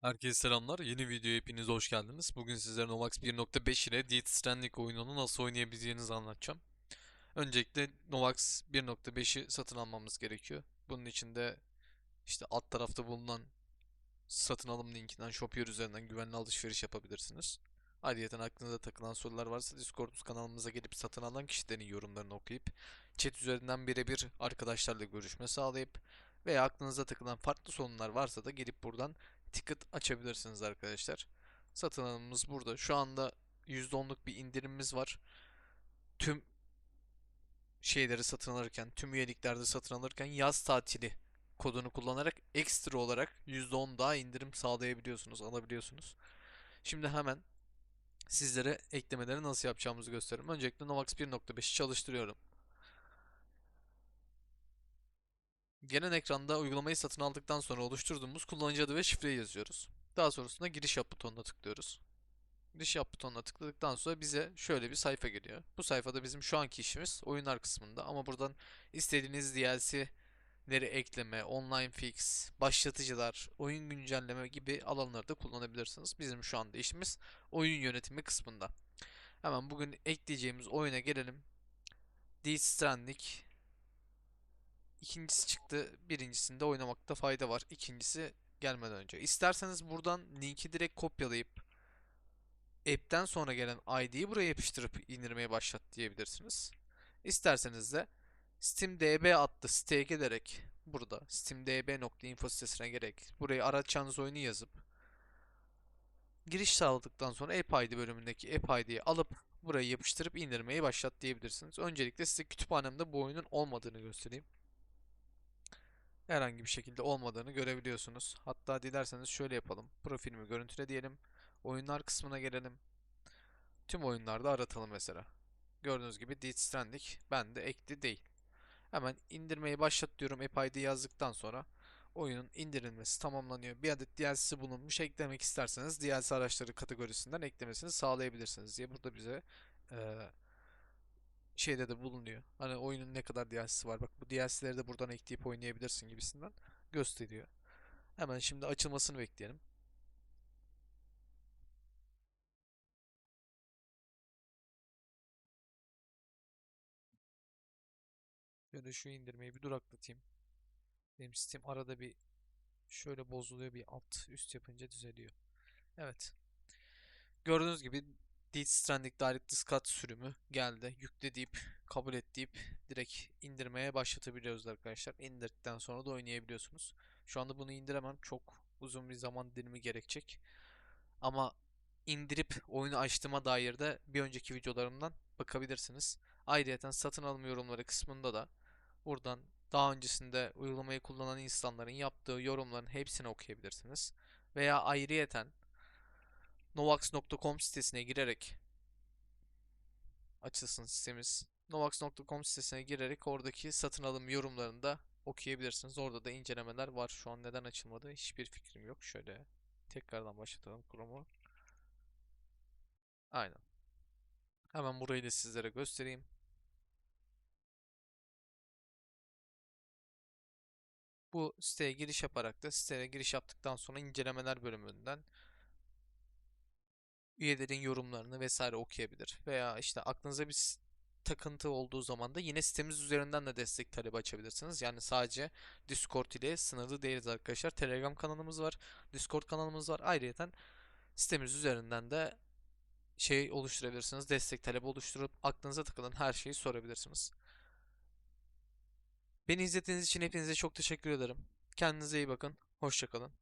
Herkese selamlar. Yeni videoya hepiniz hoş geldiniz. Bugün sizlere Novax 1.5 ile Death Stranding oyununu nasıl oynayabileceğinizi anlatacağım. Öncelikle Novax 1.5'i satın almamız gerekiyor. Bunun için de işte alt tarafta bulunan satın alım linkinden Shopier üzerinden güvenli alışveriş yapabilirsiniz. Ayrıca aklınıza takılan sorular varsa Discord kanalımıza gelip satın alan kişilerin yorumlarını okuyup chat üzerinden birebir arkadaşlarla görüşme sağlayıp veya aklınıza takılan farklı sorunlar varsa da gelip buradan ticket açabilirsiniz arkadaşlar. Satın alımımız burada. Şu anda %10'luk bir indirimimiz var. Tüm şeyleri satın alırken, tüm üyeliklerde satın alırken yaz tatili kodunu kullanarak ekstra olarak %10 daha indirim sağlayabiliyorsunuz, alabiliyorsunuz. Şimdi hemen sizlere eklemeleri nasıl yapacağımızı gösteririm. Öncelikle Novax 1.5'i çalıştırıyorum. Gelen ekranda uygulamayı satın aldıktan sonra oluşturduğumuz kullanıcı adı ve şifreyi yazıyoruz. Daha sonrasında giriş yap butonuna tıklıyoruz. Giriş yap butonuna tıkladıktan sonra bize şöyle bir sayfa geliyor. Bu sayfada bizim şu anki işimiz oyunlar kısmında ama buradan istediğiniz DLC'leri ekleme, online fix, başlatıcılar, oyun güncelleme gibi alanları da kullanabilirsiniz. Bizim şu anda işimiz oyun yönetimi kısmında. Hemen bugün ekleyeceğimiz oyuna gelelim. Death Stranding İkincisi çıktı. Birincisinde oynamakta fayda var. İkincisi gelmeden önce. İsterseniz buradan linki direkt kopyalayıp app'ten sonra gelen ID'yi buraya yapıştırıp indirmeye başlat diyebilirsiniz. İsterseniz de SteamDB adlı siteye gelerek burada steamdb.info sitesine gerek burayı aratacağınız oyunu yazıp giriş sağladıktan sonra App ID bölümündeki App ID'yi alıp burayı yapıştırıp indirmeyi başlat diyebilirsiniz. Öncelikle size kütüphanemde bu oyunun olmadığını göstereyim herhangi bir şekilde olmadığını görebiliyorsunuz. Hatta dilerseniz şöyle yapalım. Profilimi görüntüle diyelim. Oyunlar kısmına gelelim. Tüm oyunlarda aratalım mesela. Gördüğünüz gibi Death Stranding bende ekli değil. Hemen indirmeyi başlat diyorum App ID yazdıktan sonra oyunun indirilmesi tamamlanıyor. Bir adet DLC'si bulunmuş. Eklemek isterseniz DLC araçları kategorisinden eklemesini sağlayabilirsiniz diye burada bize eee şeyde de bulunuyor. Hani oyunun ne kadar DLC'si var. Bak bu DLC'leri de buradan ekleyip oynayabilirsin gibisinden gösteriyor. Hemen şimdi açılmasını bekleyelim. Şöyle şu indirmeyi bir duraklatayım. Benim sistem arada bir şöyle bozuluyor bir alt üst yapınca düzeliyor. Evet. Gördüğünüz gibi Death Stranding Director's Cut sürümü geldi. Yükle deyip kabul et deyip direkt indirmeye başlatabiliyoruz arkadaşlar. İndirdikten sonra da oynayabiliyorsunuz. Şu anda bunu indiremem. Çok uzun bir zaman dilimi gerekecek. Ama indirip oyunu açtığıma dair de bir önceki videolarımdan bakabilirsiniz. Ayrıca satın alım yorumları kısmında da buradan daha öncesinde uygulamayı kullanan insanların yaptığı yorumların hepsini okuyabilirsiniz. Veya ayrıyeten Novax.com sitesine girerek açılsın sitemiz. Novax.com sitesine girerek oradaki satın alım yorumlarını da okuyabilirsiniz. Orada da incelemeler var. Şu an neden açılmadı hiçbir fikrim yok. Şöyle tekrardan başlatalım Chrome'u. Aynen. Hemen burayı da sizlere göstereyim. Bu siteye giriş yaparak da siteye giriş yaptıktan sonra incelemeler bölümünden üyelerin yorumlarını vesaire okuyabilir. Veya işte aklınıza bir takıntı olduğu zaman da yine sitemiz üzerinden de destek talebi açabilirsiniz. Yani sadece Discord ile sınırlı değiliz arkadaşlar. Telegram kanalımız var. Discord kanalımız var. Ayrıca sitemiz üzerinden de şey oluşturabilirsiniz. Destek talebi oluşturup aklınıza takılan her şeyi sorabilirsiniz. Beni izlediğiniz için hepinize çok teşekkür ederim. Kendinize iyi bakın. Hoşçakalın.